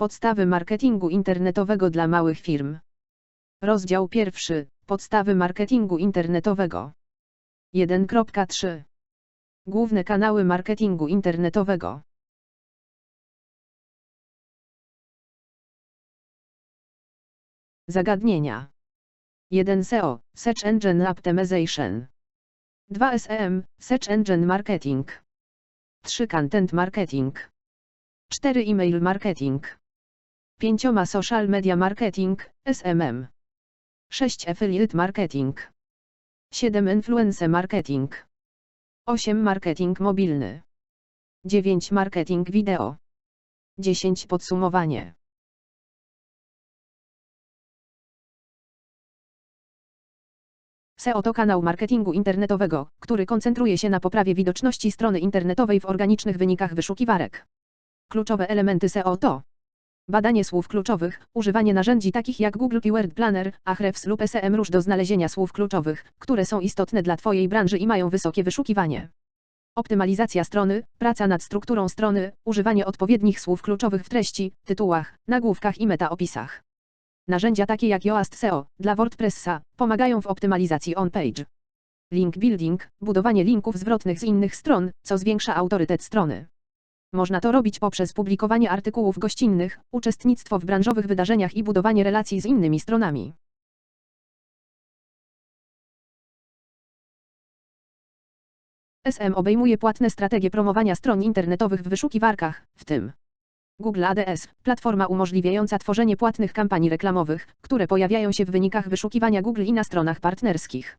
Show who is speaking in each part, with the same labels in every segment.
Speaker 1: Podstawy marketingu internetowego dla małych firm. Rozdział pierwszy. Podstawy marketingu internetowego. 1.3. Główne kanały marketingu internetowego. Zagadnienia. 1 SEO, Search Engine Optimization. 2 SEM, Search Engine Marketing. 3 Content Marketing. 4 Email Marketing. 5 Social Media Marketing, SMM. 6 Affiliate Marketing. 7 Influencer Marketing. 8 Marketing mobilny. 9 Marketing wideo. 10 Podsumowanie. SEO to kanał marketingu internetowego, który koncentruje się na poprawie widoczności strony internetowej w organicznych wynikach wyszukiwarek. Kluczowe elementy SEO to Badanie słów kluczowych, używanie narzędzi takich jak Google Keyword Planner, Ahrefs lub SEMrush do znalezienia słów kluczowych, które są istotne dla Twojej branży i mają wysokie wyszukiwanie. Optymalizacja strony, praca nad strukturą strony, używanie odpowiednich słów kluczowych w treści, tytułach, nagłówkach i metaopisach. Narzędzia takie jak Yoast SEO dla WordPressa pomagają w optymalizacji on-page. Link building, budowanie linków zwrotnych z innych stron, co zwiększa autorytet strony. Można to robić poprzez publikowanie artykułów gościnnych, uczestnictwo w branżowych wydarzeniach i budowanie relacji z innymi stronami. SM obejmuje płatne strategie promowania stron internetowych w wyszukiwarkach, w tym Google ADS, platforma umożliwiająca tworzenie płatnych kampanii reklamowych, które pojawiają się w wynikach wyszukiwania Google i na stronach partnerskich.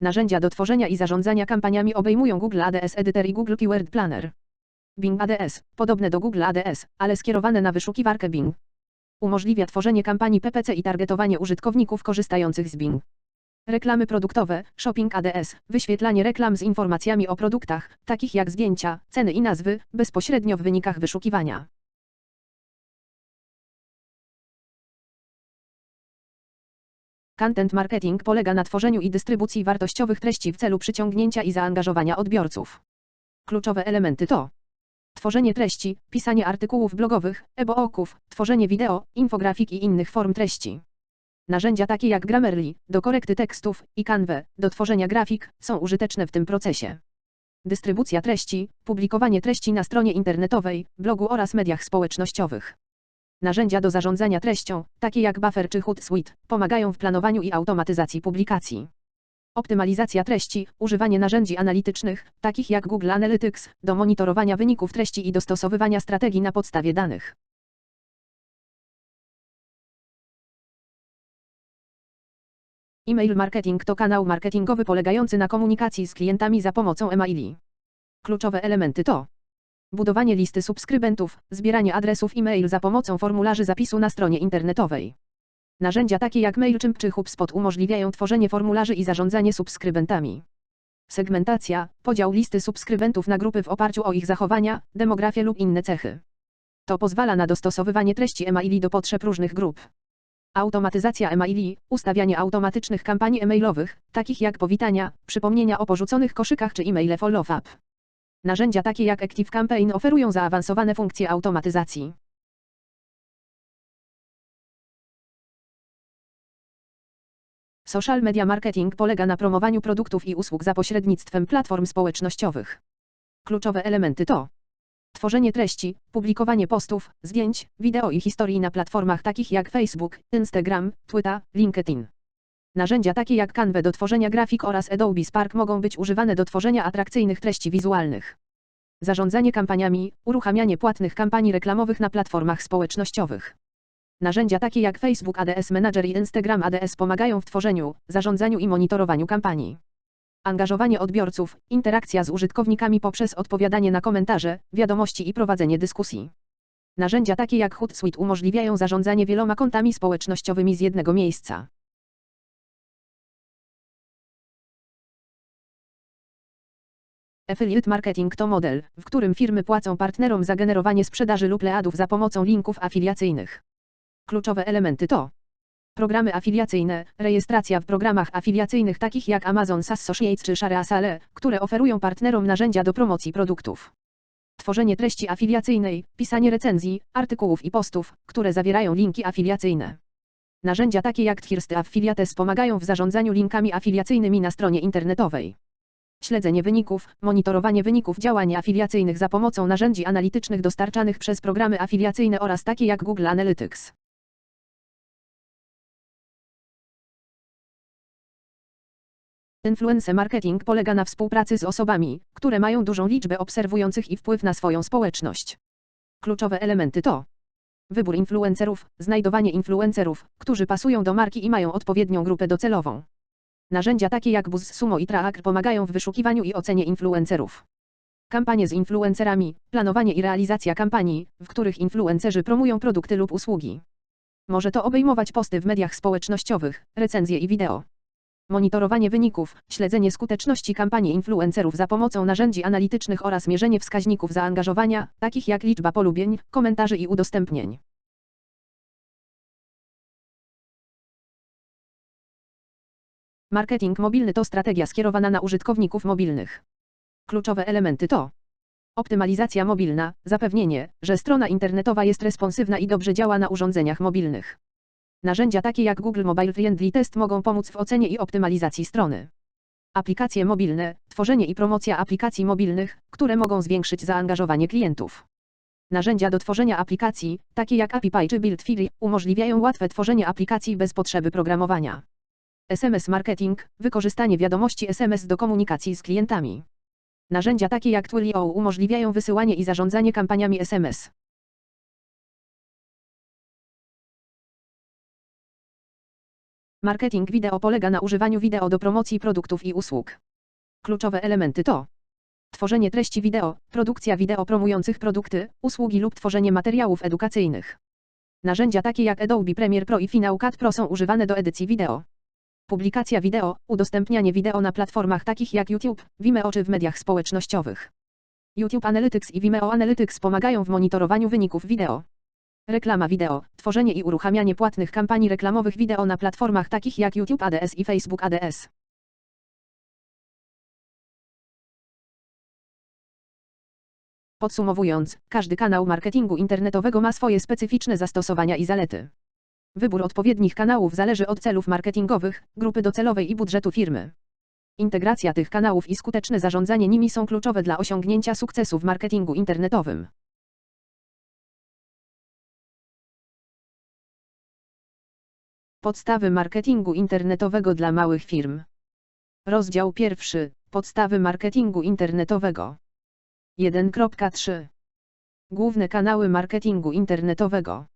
Speaker 1: Narzędzia do tworzenia i zarządzania kampaniami obejmują Google ADS Editor i Google Keyword Planner. Bing ADS, podobne do Google ADS, ale skierowane na wyszukiwarkę Bing. Umożliwia tworzenie kampanii PPC i targetowanie użytkowników korzystających z Bing. Reklamy produktowe, Shopping ADS, wyświetlanie reklam z informacjami o produktach, takich jak zdjęcia, ceny i nazwy, bezpośrednio w wynikach wyszukiwania. Content marketing polega na tworzeniu i dystrybucji wartościowych treści w celu przyciągnięcia i zaangażowania odbiorców. Kluczowe elementy to tworzenie treści, pisanie artykułów blogowych, e-booków, tworzenie wideo, infografik i innych form treści. Narzędzia takie jak Grammarly do korekty tekstów i Canva do tworzenia grafik są użyteczne w tym procesie. Dystrybucja treści, publikowanie treści na stronie internetowej, blogu oraz mediach społecznościowych. Narzędzia do zarządzania treścią, takie jak Buffer czy Hootsuite, pomagają w planowaniu i automatyzacji publikacji. Optymalizacja treści, używanie narzędzi analitycznych, takich jak Google Analytics, do monitorowania wyników treści i dostosowywania strategii na podstawie danych. E-mail marketing to kanał marketingowy polegający na komunikacji z klientami za pomocą e-maili. Kluczowe elementy to budowanie listy subskrybentów, zbieranie adresów e-mail za pomocą formularzy zapisu na stronie internetowej. Narzędzia takie jak MailChimp czy HubSpot umożliwiają tworzenie formularzy i zarządzanie subskrybentami. Segmentacja, podział listy subskrybentów na grupy w oparciu o ich zachowania, demografię lub inne cechy. To pozwala na dostosowywanie treści e-maili do potrzeb różnych grup. Automatyzacja e-maili, ustawianie automatycznych kampanii e-mailowych, takich jak powitania, przypomnienia o porzuconych koszykach czy e-maile follow-up. Narzędzia takie jak ActiveCampaign oferują zaawansowane funkcje automatyzacji. Social media marketing polega na promowaniu produktów i usług za pośrednictwem platform społecznościowych. Kluczowe elementy to tworzenie treści, publikowanie postów, zdjęć, wideo i historii na platformach takich jak Facebook, Instagram, Twitter, LinkedIn. Narzędzia takie jak Canva do tworzenia grafik oraz Adobe Spark mogą być używane do tworzenia atrakcyjnych treści wizualnych. Zarządzanie kampaniami, uruchamianie płatnych kampanii reklamowych na platformach społecznościowych. Narzędzia takie jak Facebook ADS Manager i Instagram ADS pomagają w tworzeniu, zarządzaniu i monitorowaniu kampanii. Angażowanie odbiorców, interakcja z użytkownikami poprzez odpowiadanie na komentarze, wiadomości i prowadzenie dyskusji. Narzędzia takie jak Hootsuite umożliwiają zarządzanie wieloma kontami społecznościowymi z jednego miejsca. Affiliate marketing to model, w którym firmy płacą partnerom za generowanie sprzedaży lub leadów za pomocą linków afiliacyjnych. Kluczowe elementy to Programy afiliacyjne, rejestracja w programach afiliacyjnych takich jak Amazon Associates czy Share Sale, które oferują partnerom narzędzia do promocji produktów. Tworzenie treści afiliacyjnej, pisanie recenzji, artykułów i postów, które zawierają linki afiliacyjne. Narzędzia takie jak Twirsty Affiliates pomagają w zarządzaniu linkami afiliacyjnymi na stronie internetowej. Śledzenie wyników, monitorowanie wyników działań afiliacyjnych za pomocą narzędzi analitycznych dostarczanych przez programy afiliacyjne oraz takie jak Google Analytics. Influencer marketing polega na współpracy z osobami, które mają dużą liczbę obserwujących i wpływ na swoją społeczność. Kluczowe elementy to wybór influencerów, znajdowanie influencerów, którzy pasują do marki i mają odpowiednią grupę docelową. Narzędzia takie jak BuzzSumo i Tracker pomagają w wyszukiwaniu i ocenie influencerów. Kampanie z influencerami, planowanie i realizacja kampanii, w których influencerzy promują produkty lub usługi. Może to obejmować posty w mediach społecznościowych, recenzje i wideo. Monitorowanie wyników, śledzenie skuteczności kampanii influencerów za pomocą narzędzi analitycznych oraz mierzenie wskaźników zaangażowania, takich jak liczba polubień, komentarzy i udostępnień. Marketing mobilny to strategia skierowana na użytkowników mobilnych. Kluczowe elementy to optymalizacja mobilna, zapewnienie, że strona internetowa jest responsywna i dobrze działa na urządzeniach mobilnych. Narzędzia takie jak Google Mobile Friendly Test mogą pomóc w ocenie i optymalizacji strony. Aplikacje mobilne, tworzenie i promocja aplikacji mobilnych, które mogą zwiększyć zaangażowanie klientów. Narzędzia do tworzenia aplikacji, takie jak AppPy czy BuildFiry, umożliwiają łatwe tworzenie aplikacji bez potrzeby programowania. SMS marketing, wykorzystanie wiadomości SMS do komunikacji z klientami. Narzędzia takie jak Twilio umożliwiają wysyłanie i zarządzanie kampaniami SMS. Marketing wideo polega na używaniu wideo do promocji produktów i usług. Kluczowe elementy to tworzenie treści wideo, produkcja wideo promujących produkty, usługi lub tworzenie materiałów edukacyjnych. Narzędzia takie jak Adobe Premiere Pro i Final Cut Pro są używane do edycji wideo. Publikacja wideo, udostępnianie wideo na platformach takich jak YouTube, Vimeo czy w mediach społecznościowych. YouTube Analytics i Vimeo Analytics pomagają w monitorowaniu wyników wideo. Reklama wideo, tworzenie i uruchamianie płatnych kampanii reklamowych wideo na platformach takich jak YouTube ADS i Facebook ADS. Podsumowując, każdy kanał marketingu internetowego ma swoje specyficzne zastosowania i zalety. Wybór odpowiednich kanałów zależy od celów marketingowych, grupy docelowej i budżetu firmy. Integracja tych kanałów i skuteczne zarządzanie nimi są kluczowe dla osiągnięcia sukcesu w marketingu internetowym. Podstawy marketingu internetowego dla małych firm. Rozdział pierwszy. Podstawy marketingu internetowego. 1.3. Główne kanały marketingu internetowego.